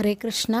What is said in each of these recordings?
ஹரே கிருஷ்ணா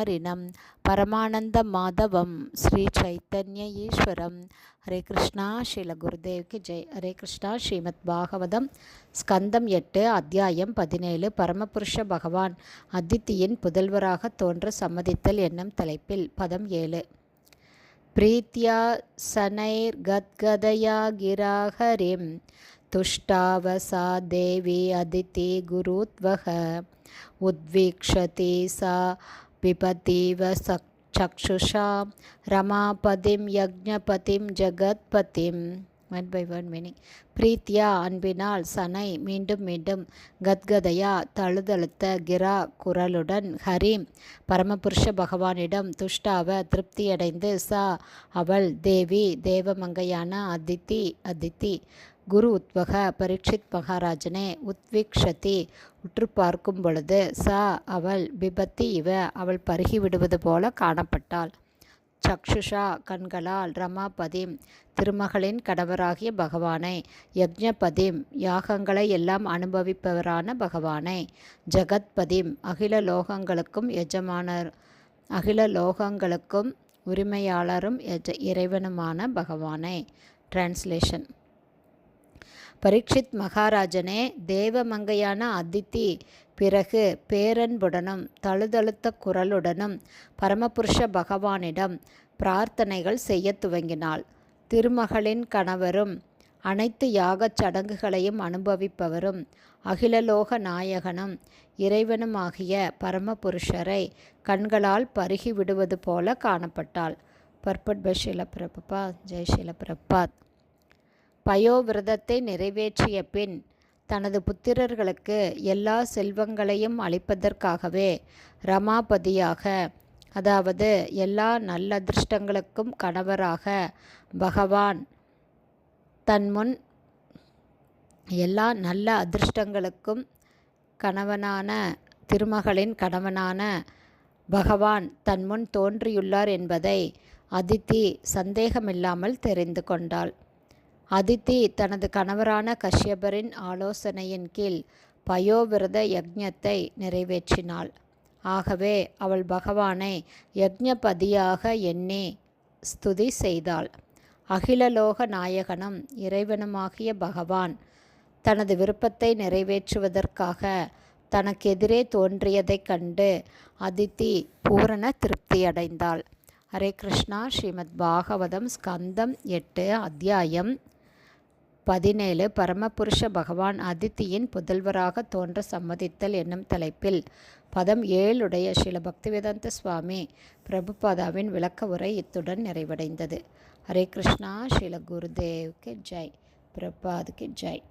தீனதாரிணம் பரமானந்த மாதவம் ஸ்ரீ சைத்தன்ய ஈஸ்வரம் ஹரே கிருஷ்ணா ஸ்ரீல குருதேவ்க்கு ஜெய் ஹரே கிருஷ்ணா ஸ்ரீமத் பாகவதம் ஸ்கந்தம் எட்டு அத்தியாயம் பதினேழு பரமபுருஷ பகவான் அதித்தியின் புதல்வராக தோன்ற சம்மதித்தல் என்னும் தலைப்பில் பதம் ஏழு प्रीत्या शनैर्गद्गदया गिराहरिं तुष्टावसा देवी अदिति गुरुत्वः उद्वीक्षति सा பிபதீவ சக் சக்ஷுஷாம் ரமாபதிம் யக்ஞபதிம் ஜகத்பதிம் ஒன் பை ஒன் மீனிங் பிரீத்தியா அன்பினால் சனை மீண்டும் மீண்டும் கத்கதையா தழுதழுத்த கிரா குரலுடன் ஹரீம் பரமபுருஷ பகவானிடம் துஷ்டாவ திருப்தியடைந்து சா அவள் தேவி தேவமங்கையான அதித்தி அதித்தி குரு உத்வக பரீட்சித் மகாராஜனே உத்விக்ஷதி உற்று பார்க்கும் பொழுது சா அவள் பிபத்தி இவ அவள் பருகி விடுவது போல காணப்பட்டாள். சக்ஷுஷா கண்களால் ரமாபதிம் திருமகளின் கணவராகிய பகவானை யக்ஞபதிம் யாகங்களை எல்லாம் அனுபவிப்பவரான பகவானை ஜகத்பதிம் அகில லோகங்களுக்கும் எஜமானர் அகில லோகங்களுக்கும் உரிமையாளரும் எஜ இறைவனுமான பகவானை. டிரான்ஸ்லேஷன் பரீட்சித் மகாராஜனே தேவமங்கையான அதித்தி பிறகு பேரன்புடனும் தழுதழுத்த குரலுடனும் பரமபுருஷ பகவானிடம் பிரார்த்தனைகள் செய்ய துவங்கினாள். திருமகளின் கணவரும் அனைத்து யாகச் சடங்குகளையும் அனுபவிப்பவரும் அகிலலோக நாயகனும் இறைவனுமாகிய பரமபுருஷரை கண்களால் பருகி விடுவது போல காணப்பட்டாள். பர்பட் பை ஷிலபிரபா ஜெய் ஷிலபிரபாத் பயோவிரதத்தை நிறைவேற்றிய பின் தனது புத்திரர்களுக்கு எல்லா செல்வங்களையும் அளிப்பதற்காகவே ரமாபதியாக அதாவது எல்லா நல்லதிர்ஷ்டங்களுக்கும் கணவராக பகவான் தன் முன் எல்லா நல்ல அதிர்ஷ்டங்களுக்கும் கணவனான திருமகளின் கணவனான பகவான் தன் முன் தோன்றியுள்ளார் என்பதை அதித்தி சந்தேகமில்லாமல் தெரிந்து கொண்டாள். அதித்தி தனது கணவரான கஷ்யபரின் ஆலோசனையின் கீழ் பயோவிரத யக்ஞத்தை நிறைவேற்றினாள். ஆகவே அவள் பகவானை யக்ஞபதியாக எண்ணி ஸ்துதி செய்தாள். அகிலலோக நாயகனும் இறைவனுமாகிய பகவான் தனது விருப்பத்தை நிறைவேற்றுவதற்காக தனக்கெதிரே தோன்றியதைக் கண்டு அதித்தி பூரண திருப்தியடைந்தாள் ஹரே கிருஷ்ணா. ஸ்ரீமத் பாகவதம் ஸ்கந்தம் எட்டு அத்தியாயம் பதினேழு பரமபுருஷ பகவான் அதித்தியின் புதல்வராக தோன்ற சம்மதித்தல் என்னும் தலைப்பில். பதம் ஏழுடைய ஸ்ரீல பக்திவேதாந்த சுவாமி பிரபுபாதாவின் விளக்க உரை இத்துடன் நிறைவடைந்தது. ஹரே கிருஷ்ணா ஸ்ரீல குருதேவ்க்கு ஜெய் பிரபாதுக்கு ஜெய்.